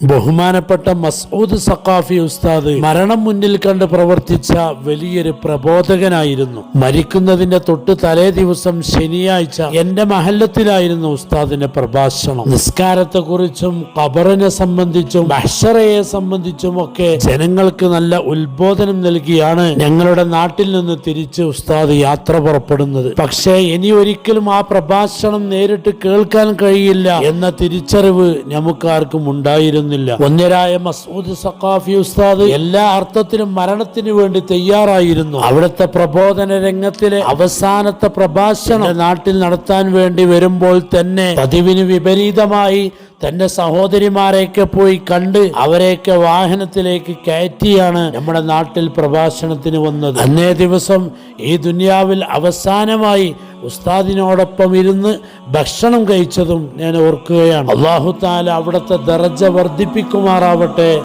ബഹുമാനപ്പെട്ട മസൂദ് സഖാഫി ഉസ്താദ് മരണം മുന്നിൽ കണ്ട് പ്രവർത്തിച്ച വലിയൊരു പ്രബോധകനായിരുന്നു. മരിക്കുന്നതിന്റെ തൊട്ട് തലേ ദിവസം ശനിയാഴ്ച എന്റെ മഹല്ലത്തിലായിരുന്നു ഉസ്താദിന്റെ പ്രഭാഷണം. നിസ്കാരത്തെ കുറിച്ചും ഖബറിനെ സംബന്ധിച്ചും ബഷറയെ സംബന്ധിച്ചും ഒക്കെ ജനങ്ങൾക്ക് നല്ല ഉത്ബോധനം നൽകിയാണ് ഞങ്ങളുടെ നാട്ടിൽ നിന്ന് തിരിച്ച് ഉസ്താദ് യാത്ര പുറപ്പെടുന്നത്. പക്ഷേ ഇനി ഒരിക്കലും ആ പ്രഭാഷണം നേരിട്ട് കേൾക്കാൻ കഴിയില്ല എന്ന തിരിച്ചറിവ് നമുക്കാർക്കും ഉണ്ടായിരുന്നില്ല ഒന്നരായ മസൂദ് സഖാഫി ഉസ്താദ് എല്ലാ അർത്ഥത്തിലും മരണത്തിന് വേണ്ടി തയ്യാറായിരുന്നു. അവിടുത്തെ പ്രബോധന രംഗത്തിലെ അവസാനത്തെ പ്രഭാഷണം നാട്ടിൽ നടത്താൻ വേണ്ടി വരുമ്പോൾ തന്നെ പതിവിന് വിപരീതമായി തന്റെ സഹോദരിമാരെയൊക്കെ പോയി കണ്ട് അവരെയൊക്കെ വാഹനത്തിലേക്ക് കയറ്റിയാണ് നമ്മുടെ നാട്ടിൽ പ്രഭാഷണത്തിന് വന്നത്. അന്നേ ദിവസം ഈ ദുനിയാവിൽ അവസാനമായി ഉസ്താദിനോടൊപ്പം ഇരുന്ന് ഭക്ഷണം കഴിച്ചതും ഞാൻ ഓർക്കുകയാണ്. അള്ളാഹു താല അവിടുത്തെ ദർജ വർദ്ധിപ്പിക്കുമാറാവട്ടെ.